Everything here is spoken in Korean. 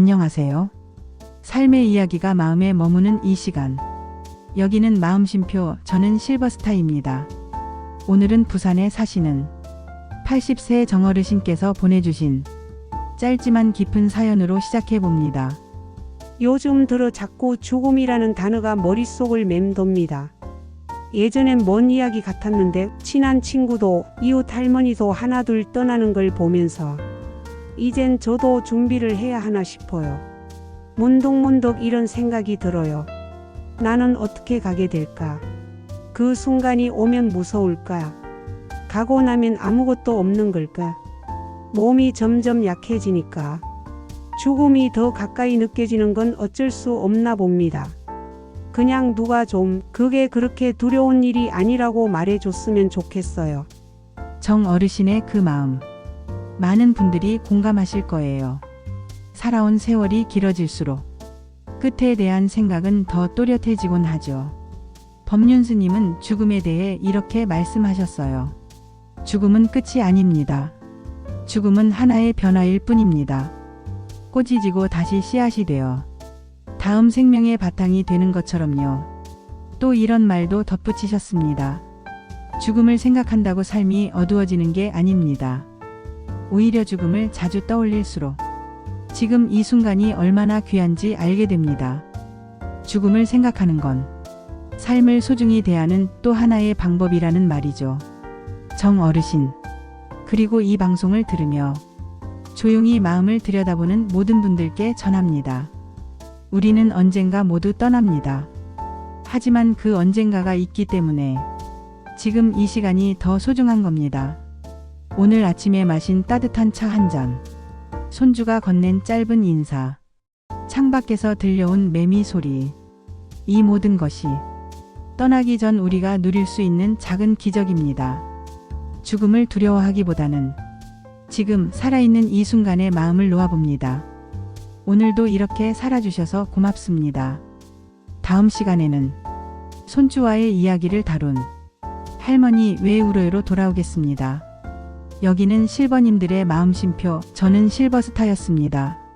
안녕하세요. 삶의 이야기가 마음에 머무는 이 시간. 여기는 마음심표, 저는 실버스타입니다. 오늘은 부산에 사시는 80세 정어르신께서 보내주신 짧지만 깊은 사연으로 시작해 봅니다. 요즘 들어 자꾸 죽음이라는 단어가 머릿속을 맴돕니다. 예전엔 먼 이야기 같았는데 친한 친구도 이웃 할머니도 하나둘 떠나는 걸 보면서 이젠 저도 준비를 해야 하나 싶어요. 문득문득 이런 생각이 들어요. 나는 어떻게 가게 될까? 그 순간이 오면 무서울까? 가고 나면 아무것도 없는 걸까? 몸이 점점 약해지니까 죽음이 더 가까이 느껴지는 건 어쩔 수 없나 봅니다. 그냥 누가 좀 그게 그렇게 두려운 일이 아니라고 말해줬으면 좋겠어요. 정 어르신의 그 마음. 많은 분들이 공감하실 거예요. 살아온 세월이 길어질수록 끝에 대한 생각은 더 또렷해지곤 하죠. 법륜 스님은 죽음에 대해 이렇게 말씀하셨어요. 죽음은 끝이 아닙니다. 죽음은 하나의 변화일 뿐입니다. 꽃이 지고 다시 씨앗이 되어 다음 생명의 바탕이 되는 것처럼요. 또 이런 말도 덧붙이셨습니다. 죽음을 생각한다고 삶이 어두워지는 게 아닙니다. 오히려 죽음을 자주 떠올릴수록 지금 이 순간이 얼마나 귀한지 알게 됩니다. 죽음을 생각하는 건 삶을 소중히 대하는 또 하나의 방법이라는 말이죠. 정 어르신. 그리고 이 방송을 들으며 조용히 마음을 들여다보는 모든 분들께 전합니다. 우리는 언젠가 모두 떠납니다. 하지만 그 언젠가가 있기 때문에 지금 이 시간이 더 소중한 겁니다. 오늘 아침에 마신 따뜻한 차 한 잔. 손주가 건넨 짧은 인사. 창밖에서 들려온 매미 소리. 이 모든 것이 떠나기 전 우리가 누릴 수 있는 작은 기적입니다. 죽음을 두려워하기보다는 지금 살아있는 이 순간에 마음을 놓아봅니다. 오늘도 이렇게 살아주셔서 고맙습니다. 다음 시간에는 손주와의 이야기를 다룬 할머니 왜 울어요로 돌아오겠습니다. 여기는 실버님들의 마음심표, 저는 실버스타였습니다.